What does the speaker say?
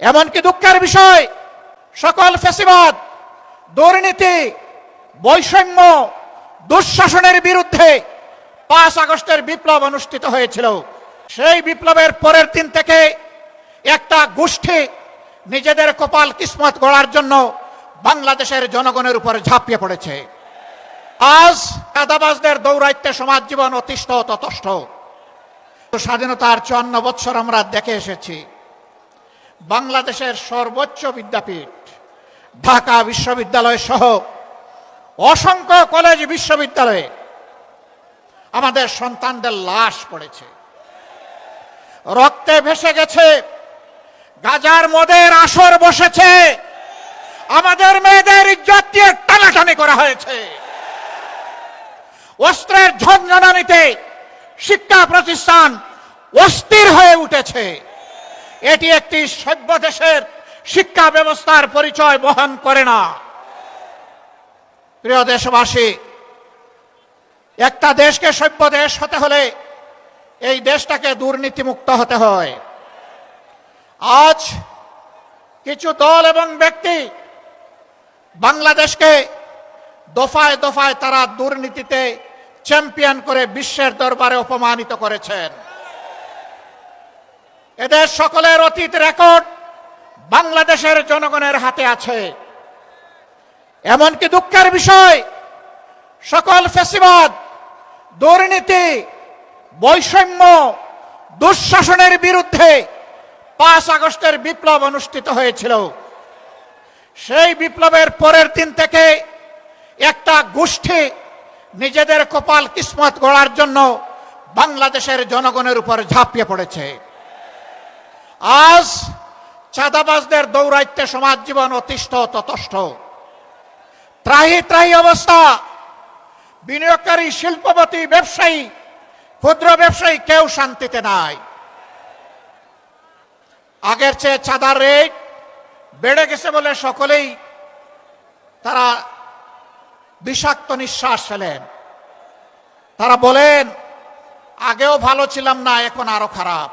এমনকি দুঃখের বিষয়, সকল ফেসিবাদ, দুর্নীতি, বৈষম্য, দুঃশাসনের বিরুদ্ধে পাঁচ আগস্টের বিপ্লব অনুষ্ঠিত হয়েছিল। সেই বিপ্লবের পরের দিন থেকে একটা গোষ্ঠী নিজেদের কপাল কিসমত গড়ার জন্য বাংলাদেশের জনগণের উপর ঝাঁপিয়ে পড়েছে। আজ কাদাবাজদের দৌরাইত্যে সমাজ জীবন অতিষ্ঠ ততষ্ঠ স্বাধীনতার চুয়ান্ন বৎসর আমরা দেখে এসেছি। বাংলাদেশের সর্বোচ্চ বিদ্যাপীঠ, ঢাকা বিশ্ববিদ্যালয় সহ অসংখ্য কলেজ বিশ্ববিদ্যালয়ে আমাদের সন্তানদের লাশ পড়েছে। রক্তে ভেসে গেছে, গাজার মদের আসর বসেছে, আমাদের মেয়েদের ইজ্জত দিয়ে টানাটানি করা হয়েছে। অস্ত্রের ঝঞ্ঝনানিতে শিক্ষা প্রতিষ্ঠান অস্থির হয়ে উঠেছে। এটি একটি সভ্য দেশের শিক্ষা ব্যবস্থার পরিচয় বহন করে না। প্রিয় দেশবাসী, একটা দেশকে সভ্য দেশ হতে হলে এই দেশটাকে দুর্নীতিমুক্ত হতে হয়। আজ কিছু দল এবং ব্যক্তি বাংলাদেশকে দফায় দফায় তারা দুর্নীতিতে চ্যাম্পিয়ন করে বিশ্বের দরবারে অপমানিত করেছেন। এদের সকলের অতীত রেকর্ড বাংলাদেশের জনগণের হাতে আছে। এমনকি দুঃখের বিষয়, সকল ফেসিবাদ, দুর্নীতি, বৈষম্য, দুঃশাসনের বিরুদ্ধে পাঁচ আগস্টের বিপ্লব অনুষ্ঠিত হয়েছিল। সেই বিপ্লবের পরের দিন থেকে একটা গোষ্ঠী নিজেদের কপাল কিসমত গড়ার জন্য বাংলাদেশের জনগণের উপর ঝাঁপিয়ে পড়েছে। আজ চাঁদাবাজদের দৌরাইত্যে সমাজ জীবন অতিষ্ঠ, ততষ্ঠ। ত্রাহি ত্রাহি অবস্থা। বিনিয়োগকারী, শিল্পপতি, ব্যবসায়ী, ক্ষুদ্র ব্যবসায়ী কেউ শান্তিতে নাই। আগের চেয়ে চাঁদার রেট বেড়ে গেছে বলে সকলেই তারা বিষাক্ত নিঃশ্বাস ফেলেন। তারা বলেন, আগেও ভালো ছিলাম না, এখন আরও খারাপ।